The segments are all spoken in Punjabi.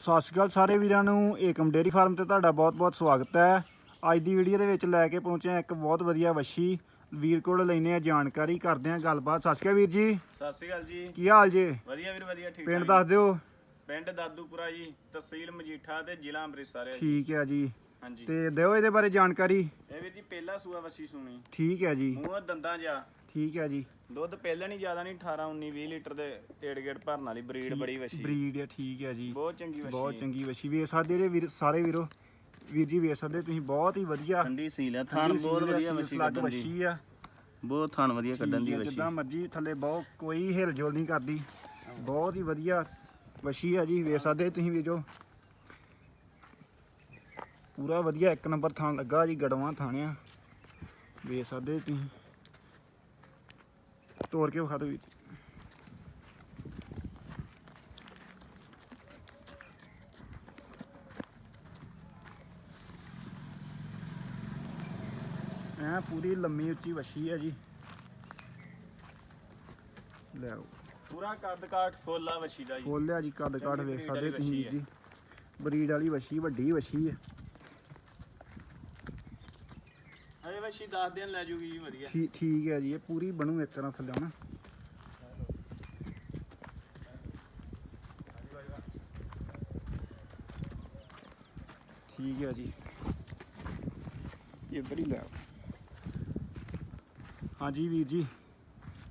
ਸਤਿ ਸ਼੍ਰੀ ਅਕਾਲ ਸਾਰੇ ਵੀਰਾਂ ਨੂੰ। ਏਕਮ ਡੇਅਰੀ ਫਾਰਮ ਤੇ ਤੁਹਾਡਾ ਬਹੁਤ-ਬਹੁਤ ਸਵਾਗਤ ਹੈ। ਅੱਜ ਦੀ ਵੀਡੀਓ ਦੇ ਵਿੱਚ ਲੈ ਕੇ ਪਹੁੰਚੇ ਇੱਕ ਬਹੁਤ ਵਧੀਆ ਵੱਛੀ ਵੀਰ ਕੋਲ ਲੈਨੇ ਆ ਜਾਣਕਾਰੀ ਕਰਦੇ ਆ ਗੱਲਬਾਤ। ਸਤਿ ਸ਼੍ਰੀ ਅਕਾਲ ਵੀਰ ਜੀ। ਸਤਿ ਸ਼੍ਰੀ ਅਕਾਲ ਜੀ। ਕੀ ਹਾਲ ਜੇ? ਵਧੀਆ ਵੀਰ ਵਧੀਆ ਠੀਕ ਪਿੰਡ ਦੱਸ ਦਿਓ। ਪਿੰਡ ਦਾਦੂਪੁਰਾ ਜੀ ਤਹਿਸੀਲ ਮਜੀਠਾ ਤੇ ਜ਼ਿਲ੍ਹਾ ਅੰਮ੍ਰਿਤਸਰ ਹੈ ਠੀਕ ਹੈ ਜੀ। ਹਾਂਜੀ। ਤੇ ਦਿਓ ਇਹਦੇ ਬਾਰੇ ਜਾਣਕਾਰੀ। ਇਹ ਵੀਰ ਜੀ ਪਹਿਲਾ ਸੂਆ ਵਸੀ ਸੁਣੀ। ਠੀਕ ਹੈ ਜੀ। ਮੂੰਹ ਦੰਦਾਂ ਜਾ ਠੀਕ ਹੈ ਜੀ। ਦੁੱਧ ਪਹਿਲਾਂ ਨਹੀਂ ਜ਼ਿਆਦਾ ਨਹੀਂ 18 19 20 ਲੀਟਰ ਦੇ ਏੜ ਗੇੜ ਭਰਨ ਵਾਲੀ ਬਰੀਡ ਬੜੀ ਵਸੀ ਬਰੀਡ ਹੈ ਠੀਕ ਹੈ ਜੀ। ਬਹੁਤ ਚੰਗੀ ਵਸੀ ਬਹੁਤ ਚੰਗੀ ਵੱਛੀ। ਵੇਖ ਸਕਦੇ ਜੇ ਵੀਰ ਸਾਰੇ ਵੀਰੋ ਵੀਰ ਜੀ ਵੇਖ ਸਕਦੇ ਤੁਸੀਂ ਬਹੁਤ ਹੀ ਵਧੀਆ ਠੰਡੀ ਸੀਲ ਹੈ ਠੰਡੀ ਸੀਲ ਹੈ, ਸੀਲ ਸਲੱਗ ਵੱਛੀ ਆ। ਬਹੁਤ ਥਣ ਵਧੀਆ ਕੱਢਣ ਦੀ ਵਸੀ ਜਿੱਦਾਂ ਮਰਜ਼ੀ ਥੱਲੇ ਬਹੁਤ ਕੋਈ ਹਿਲ ਜੁਲ ਨਹੀਂ ਕਰਦੀ। ਬਹੁਤ ਹੀ ਵਧੀਆ ਵਸ਼ੀ ਆ ਜੀ ਵੇਖ ਸਕਦੇ ਤੁਸੀਂ ਵੀ ਜੋ ਪੂਰਾ ਵਧੀਆ ਇੱਕ ਨੰਬਰ ਥਾਂ ਲੱਗਾ ਜੀ ਗੜਵਾਂ ਥਾਣਿਆ। ਵੇਖ ਸਕਦੇ ਤੁਸੀਂ। ਤੋੜ ਕੇ ਵਿਖਾ ਦਿਓ ਵੀਰ। ਐ ਪੂਰੀ ਲੰਮੀ ਉੱਚੀ ਵਸ਼ੀ ਹੈ ਜੀ। ਲੈ ਆਓ। ਪੂਰਾ ਕੱਦ ਕਾਠ ਫੁੱਲਾ ਵਸੀ ਦਾ ਜੀ। ਖੋਲਿਆ ਜੀ ਕੱਦ ਕਾਠ ਵੇਖ ਸਕਦੇ ਤੁਸੀਂ ਵੀਰ ਵੱਛੀ ਜੀ। ਬਰੀਡ ਵਾਲੀ ਵਸ਼ੀ ਵੱਡੀ ਵਸ਼ੀ ਹੈ ਅਜੇ 10 ਦਿਨ ਲੈ ਜੂਗੀ ਜੀ, ਵਧੀਆ। ਠੀਕ ਠੀਕ ਹੈ ਜੀ, ਇਹ ਪੂਰੀ ਬਣੂ ਇੱਕ ਤਰ੍ਹਾਂ ਥੱਲੇ ਨਾ ਠੀਕ ਹੈ ਜੀ। ਇੱਧਰ ਹੀ ਲੈ ਹਾਂਜੀ ਵੀਰ ਜੀ,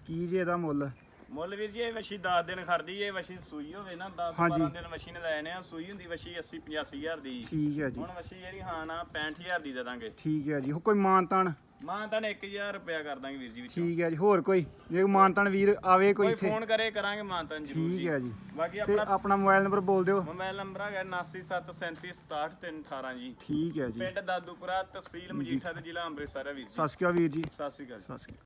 ਕੀ ਜੇ ਇਹਦਾ ਮੁੱਲ? ਮੁੱਲ ਵੀਰ ਜੀ ਇਹ ਵਸੀ 10 ਦਿਨ ਖੜਦੀ ਇਹ ਵਸੀ ਸੂਈ ਹੋਵੇ ਨਾ 10 ਹਾਂਜੀ। 12 ਦਿਨ ਵਸੀ ਨੇ ਲੈਣੇ ਆ ਸੂਈ ਹੁੰਦੀ ਵਸੀ 80 85 ਹਜ਼ਾਰ ਦੀ। ਠੀਕ ਹੈ ਜੀ। ਹੁਣ ਵਸੀ ਜਿਹੜੀ ਹਾਂ ਨਾ 65000 ਦੀ ਦੇ ਦਾਂਗੇ। ਠੀਕ ਹੈ ਜੀ ਹੋ ਕੋਈ ਮਾਨਤਾਨ? ਮਾਂ ਤਾਂ 1000 ਰੁਪਇਆ ਕਰ ਦਾਂਗੇ ਵੀਰ ਜੀ ਵਿੱਚੋਂ। ਠੀਕ ਹੈ ਜੀ ਹੋਰ ਕੋਈ? ਜੇ ਕੋਈ ਮਾਨਤਾਨ ਵੀਰ ਆਵੇ ਕੋਈ ਕੋਈ ਇੱਥੇ? ਫੋਨ ਕਰੇ ਕਰਾਂਗੇ ਮਾਂ ਤਾਂ ਜ਼ਰੂਰ ਠੀਕ ਜੀ ਹੈ ਜੀ। ਬਾਕੀ ਤੇ ਆਪਣਾ ਆਪਣਾ ਮੋਬਾਈਲ ਨੰਬਰ ਬੋਲ ਦਿਓ। ਮੋਬਾਈਲ ਨੰਬਰ ਹੈਗਾ 9737367318 ਜੀ। ਠੀਕ ਹੈ ਜੀ। ਪਿੰਡ ਦਾਦੂਪੁਰਾ ਤਹਿਸੀਲ ਮਜੀਠਾ ਤੇ ਜ਼ਿਲ੍ਹਾ ਅੰਮ੍ਰਿਤਸਰ ਹੈ ਵੀਰ ਜੀ। ਸਤਿ ਸ਼੍ਰੀ ਅਕਾਲ ਵੀਰ ਜੀ। ਸਤਿ ਸ਼੍ਰੀ ਅਕਾਲ ਜੀ। ਸਤਿ ਸ਼੍ਰੀ ਅਕਾਲ।